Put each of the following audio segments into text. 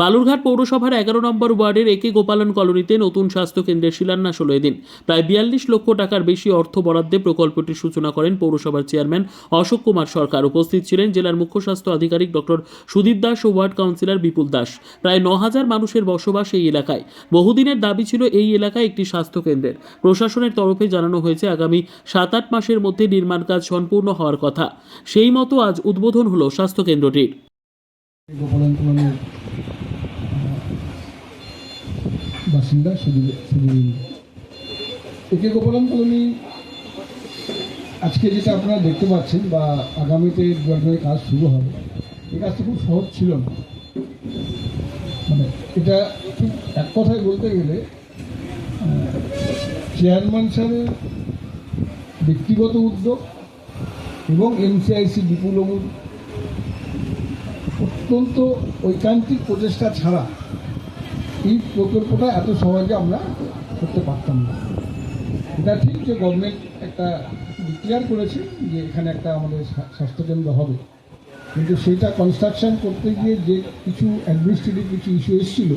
বালুরঘাট পৌরসভার এগারো নম্বর ওয়ার্ডের একে গোপালন কলোনিতে নতুন স্বাস্থ্য কেন্দ্রের শিলান্যাস হলো এদিন। প্রায় বিয়াল্লিশ লক্ষ টাকার বেশি অর্থ বরাদ্দে প্রকল্পটির সূচনা করেন পৌরসভার চেয়ারম্যান অশোক কুমার সরকার। উপস্থিত ছিলেন জেলার মুখ্য স্বাস্থ্য আধিকারিক ডক্টর সুদীপ দাস ও ওয়ার্ড কাউন্সিলর বিপুল দাস। প্রায় ন হাজার মানুষের বসবাস এই এলাকায়। বহুদিনের দাবি ছিল এই এলাকায় একটি স্বাস্থ্য কেন্দ্রের। প্রশাসনের তরফে জানানো হয়েছে, আগামী সাত আট মাসের মধ্যে নির্মাণ কাজ সম্পূর্ণ হওয়ার কথা। সেই মতো আজ উদ্বোধন হলো স্বাস্থ্য বাসিন্দা সুদীপ একে গোপালন কলোনি, আজকে যেটা আপনারা দেখতে পাচ্ছেন বা আগামীতে জলবায়ু কাজ শুরু হবে, এই কাজটা খুব সহজ ছিল না। মানে এটা এক কথায় বলতে গেলে চেয়ারম্যান স্যারের ব্যক্তিগত উদ্যোগ এবং এমসিআইসি বিপুলবাবুর অত্যন্ত ঐকান্তিক প্রচেষ্টা ছাড়া এই প্রকল্পটা এত সহজে আমরা করতে পারতাম না। এটা ঠিক যে গভর্নমেন্ট একটা ডিক্লেয়ার করেছে যে এখানে একটা আমাদের স্বাস্থ্যকেন্দ্র হবে। কিন্তু সেটা কনস্ট্রাকশন করতে গিয়ে যে কিছু অ্যাডমিনিস্ট্রেটিভ কিছু ইস্যু এসেছিল,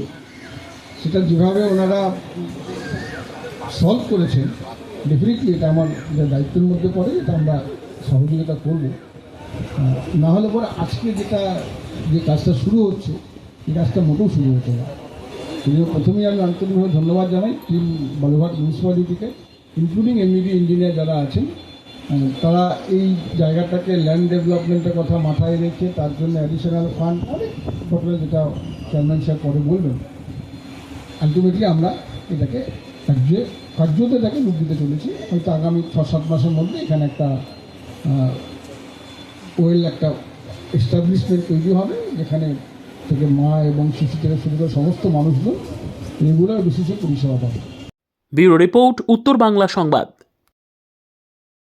সেটা যেভাবে ওনারা সলভ করেছেন ডেফিনেটলি এটা আমার দায়িত্বের মধ্যে পড়ে, এটা আমরা সহযোগিতা করব। না হলে পরে আজকে যেটা, যে কাজটা শুরু হচ্ছে, এই কাজটা মোটেও শুরু হতো না। জন্য প্রথমেই আমি আন্তরিকভাবে ধন্যবাদ জানাই টিম বালুঘাট মিউনিসিপ্যালিটিকে ইনক্লুডিং এমইডি ইঞ্জিনিয়ার যারা আছেন। তারা এই জায়গাটাকে ল্যান্ড ডেভেলপমেন্টের কথা মাথায় রেখে তার জন্য অ্যাডিশনাল ফান্ড অনেক ঘটনা যেটা চেয়ারম্যান সাহেব পরে বলবেন। আলটিমেটলি আমরা এটাকে কার্যে, কার্যতে এটাকে রূপ দিতে চলেছি। হয়তো আগামী ছ সাত মাসের মধ্যে এখানে একটা ওয়েল একটা এস্টাবলিশমেন্ট তৈরি হবে, যেখানে থেকে মা এবং শিশু থেকে শুরু করে সমস্ত মানুষগুলো রেগুলার বিশেষ পরিষেবা পাবে। ব্যুরো রিপোর্ট, উত্তর বাংলা সংবাদ।